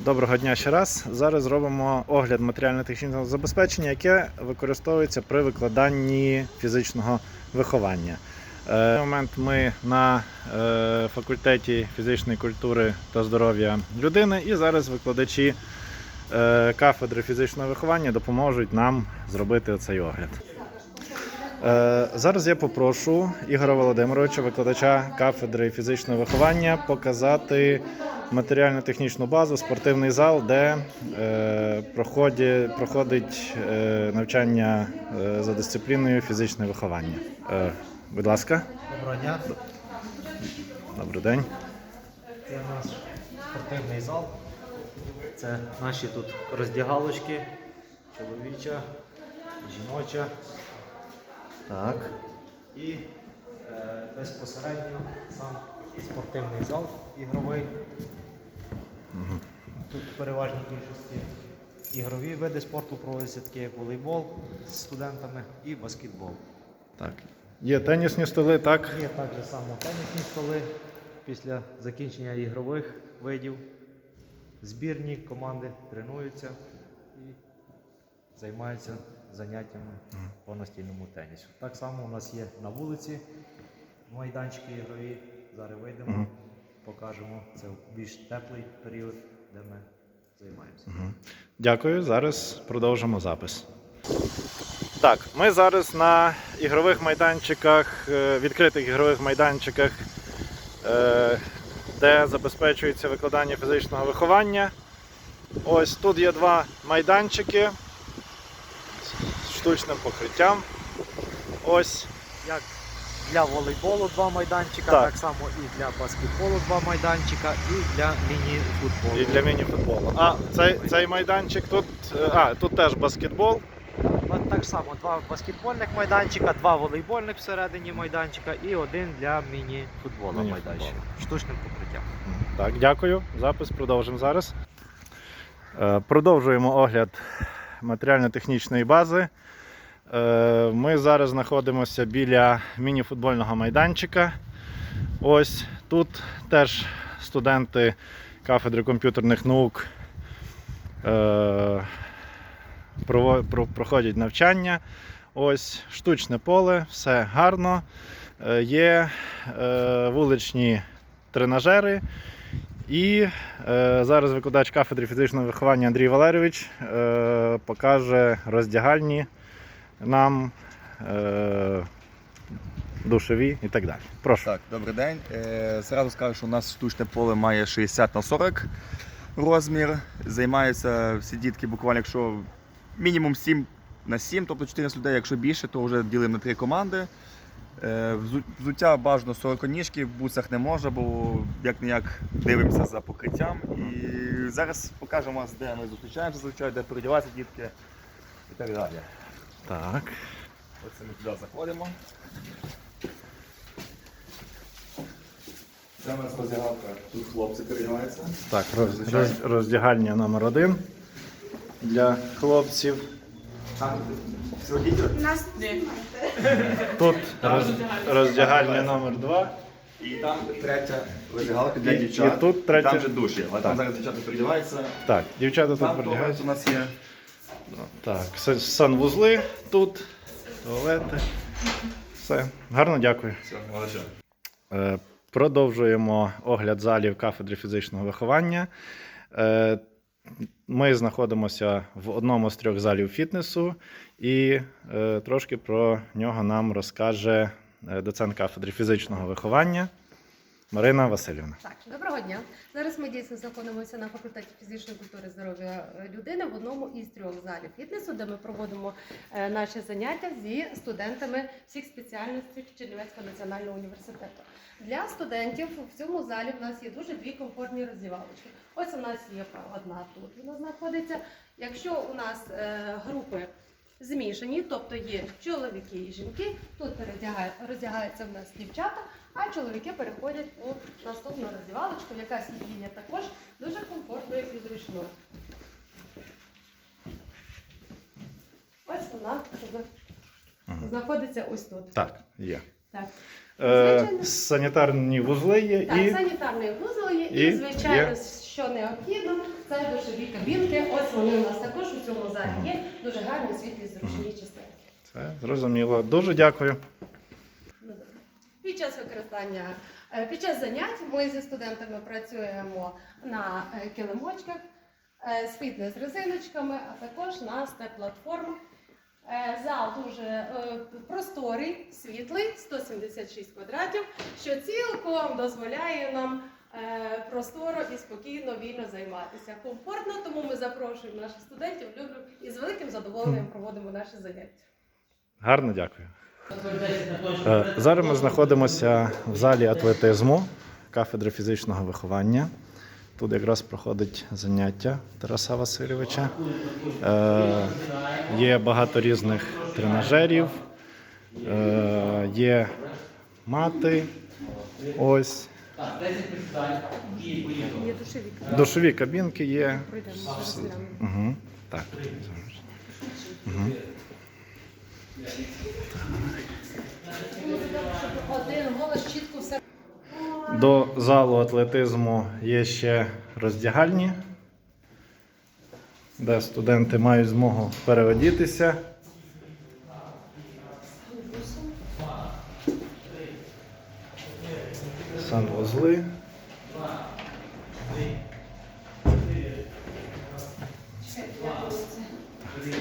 Доброго дня ще раз. Зараз зробимо огляд матеріально-технічного забезпечення, яке використовується при викладанні фізичного виховання. Е, На момент ми на е, факультеті фізичної культури та здоров'я людини, і зараз викладачі е, кафедри фізичного виховання допоможуть нам зробити цей огляд. Е, Зараз я попрошу Ігоря Володимировича, викладача кафедри фізичного виховання, показати матеріально-технічну базу, спортивний зал, де е, проходить, е, навчання за дисципліною фізичне виховання. Будь ласка, Доброго дня. добрий день. Це наш спортивний зал. Це наші тут роздягалочки, чоловіча, жіноча. Так. І е, безпосередньо сам спортивний зал ігровий. Тут в переважній більшості ігрові види спорту проводяться такі як волейбол з студентами і баскетбол. Так. Є тенісні столи, так? Є так же само тенісні столи після закінчення ігрових видів. Збірні команди тренуються і займаються заняттями по настільному тенісу. Так само у нас є на вулиці майданчики ігрові. Зараз вийдемо, Мгм. покажемо. Це більш теплий період, де ми займаємося. Дякую. Зараз продовжимо запис. Так, ми зараз на ігрових майданчиках, е, відкритих ігрових майданчиках, е, де забезпечується викладання фізичного виховання. Ось тут є два майданчики штучним покриттям. Ось. Як для волейболу два майданчика, Так. так, само і для баскетболу два майданчика, і для міні-футболу. І для міні-футболу. А цей, цей майданчик тут. е, А, тут теж баскетбол. Так само два баскетбольних майданчика, два волейбольних всередині майданчика і один для міні-футболу Міні-футболу. майданчик. Штучним покриттям. Так, дякую. Запис продовжимо зараз. Е, Продовжуємо огляд матеріально-технічної бази. Е, Ми зараз знаходимося біля міні-футбольного майданчика. Ось тут теж студенти кафедри комп'ютерних наук е, проходять навчання. Ось штучне поле, все гарно. Е, Є вуличні тренажери. І е, зараз викладач кафедри фізичного виховання Андрій Валерійович е, покаже роздягальні нам е, душові і так далі. Прошу. Так, добрий день. Е, Зразу скажу, що у нас штучне поле має 60 на 40 розмір. Займаються всі дітки буквально, якщо мінімум 7 на 7, тобто 14 людей, якщо більше, то вже ділимо на три команди. Е, взу- Взуття бажано 40 ніжки, в бусах не може, бо як не як дивимося за покриттям. І зараз покажемо вас, де ми зустрічаємося зазвичай, де передіваються дітки і так далі. Так. Оце ми туди заходимо. Це у нас роздягалка. Тут хлопці передягаються. Так, роз, роз, роздягальня номер один для хлопців. Всього. Тут роз, роздягальня номер два. І там третя роздягалка для І- дівчат. і тут третя- Там же душі. Але Так. там зараз дівчата передягаються. Так, дівчата тут Там туалет у нас є. Так, са- санвузли тут, туалети. Все. Гарно дякую. Все. Е, Продовжуємо огляд залів кафедри фізичного виховання. Е, Ми знаходимося в одному з трьох залів фітнесу, і е, трошки про нього нам розкаже е, доцент кафедри фізичного виховання Марина Васильівна. Так, доброго дня. Зараз ми дійсно знаходимося на факультеті фізичної культури здоров'я е, людини в одному із трьох залів фітнесу, де ми проводимо е, наші заняття зі студентами всіх спеціальностей Чернівецького національного університету. Для студентів в цьому залі в нас є дуже дві комфортні роздівалочки. Ось у нас є одна тут. Вона знаходиться. Якщо у нас е, групи змішані, тобто є чоловіки і жінки, тут роздягаються в нас дівчата, а чоловіки переходять у наступну роздівалочку, яка сидіння також дуже комфортною і зручною. Ось вона знаходиться ось тут. Так, є. Так. Е, Звичайно. санітарні вузли є Так, і санітарний вузол є, і і, звичайно, є. що необхідно, Це душові кабінки. Ось вони у нас також у цьому залі є. Дуже гарні, світлі, зручні частини. Це зрозуміло. Дуже дякую. Ну. Під час використання, е, під час занять ми зі студентами працюємо на е, килимочках е, з фітнес-резиночками, а також на степ-платформах. Зал дуже просторий, світлий, 176 квадратів, що цілком дозволяє нам просторо і спокійно, вільно займатися. Комфортно, тому ми запрошуємо наших студентів, любимо і з великим задоволенням проводимо наші заняття. Гарно дякую. Е, Зараз ми знаходимося в залі атлетизму кафедри фізичного виховання. Тут якраз проходить заняття Тараса Васильовича. Е, Є багато різних тренажерів, е, є мати. Ось. Є душові Душові кабінки є. Угу. Так. Угу. Щоб один голос чітко все. До залу атлетизму є ще роздягальні, де студенти мають змогу переодітися. Санвузли.